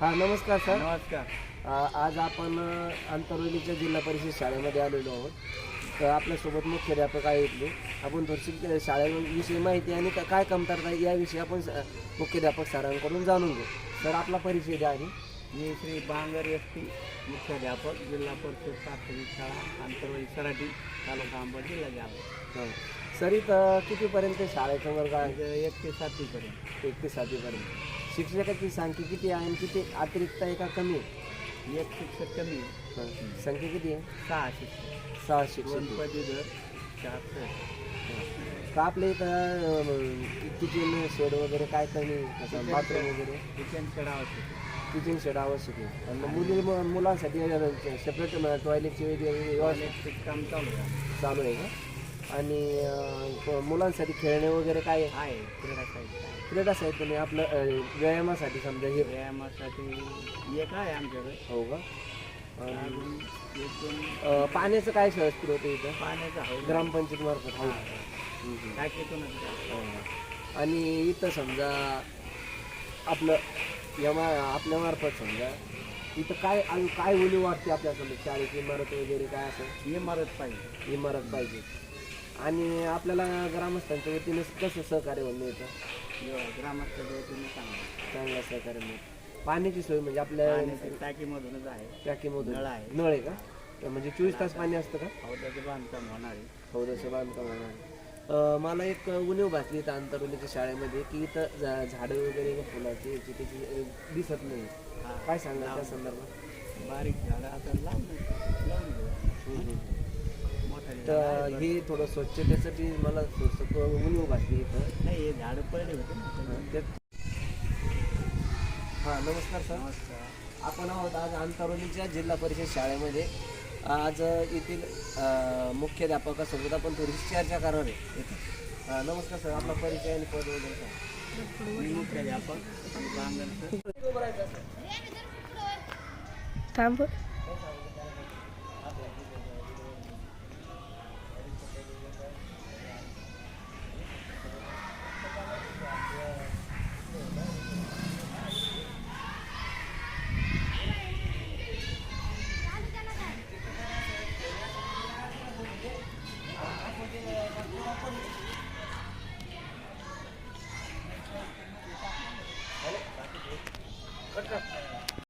हा नमस्कार सर नमस्कार. आ- आज आपण अ, जिल्हा परिषद शाळेमध्ये आलेलो आहोत. तर आपल्यासोबत मुख्याध्यापक आहे इथले आपण थोडीशी शाळेविषयी माहिती आणि का- काय कमतरता आहे याविषयी आपण स- मुख्याध्यापक सरांकडून जाणून घेऊ. सर आपला परिचय द्या आधी. मी श्री बांगर एस टी मुख्याध्यापक जिल्हा परिषद प्राथमिक शाळा आंतरवाडी सराटी तालुका अंबड जिल्हा जालना. हो. सर इथं कितीपर्यंत शाळेचा वर्ग आहे? एक ते सातवीपर्यंत. एक ते सातवीपर्यंत. शिक्षकाची संख्या किती आहे आणि किती अतिरिक्त आहे का कमी आहे? एक शिक्षक कमी हं. संख्या किती आहे? सहा शिक्षक. सहा दोन शिक्षक पदवीधर चार सर का आपल्या इथं किचन शेड वगैरे काय कमी आहे? बाथरूम वगैरे? किचन शेड आवश्यक किचन शेड आवश्यक आहे. आणि मुली मुलांसाठी सेपरेट टॉयलेटची वगैरे व्यवस्था. काम चालू आहे. चालू आहे का? आणि मुलांसाठी खेळणे वगैरे काय आहे? क्रीडा साहित्य क्रीडा साहित्य नाही आपलं अं, व्यायामासाठी समजा हे. व्यायामासाठी एक आहे आमच्याकडे. हो का? आणि, अजून एक दोन अं, पाण्याचं काय स्रोत आहे इथं? पाण्याचा हौद. ग्रामपंचायत मार्फत हो. टाकीतूनच आहे. हो. आणि इथं समजा आपलं यमा आपल्या मार्फत समजा इथं काय अजून काय उणी वाटते आपल्या समजा शाळेची इमारत वगैरे काय असं? इमारत पाहिजे. इमारत पाहिजे. आणि आपल्याला ग्रामस्थांच्या वतीने कसं सहकार्य मिळतं? ग्रामस्थ वतीने चांगलं. चांगलं सहकार्य मिळतं. पाण्याची सोय म्हणजे आपल्या पाण्याची टाकीमधूनच आहे. टाकीमधून. नळ आहे. नळ आहे का? तर म्हणजे चोवीस तास पाणी असतं का? हौदाचं बांधकाम होणार आहे. हौदाचं बांधकाम होणार आहे. अं, मला एक उणीव भासली इथं अंतरवलीच्या शाळेमध्ये की इथं झा- झाडं वगैरे फुलाची याची त्याची अं, दिसत नाही. हा. काय सांगा त्या संदर्भात? बारीक झाडं आता लावून तर हे थोडं स्वच्छतेसाठी मला थोडंसं उणीव भासली इथं. नाही हे झाडं पडले होते ना. सगळे. त्यात हां नमस्कार सर. नमस्कार आपण आहोत आज अंतरोलीच्या जिल्हा परिषद शाळेमध्ये. आज येथील मुख्याध्यापकासोबत आपण थोडीशी चर्चा करणार आहे. इथं. नमस्कार सर. आपला परिचय आणि पद वगैरे सांगा. मुख्याध्यापक थांब.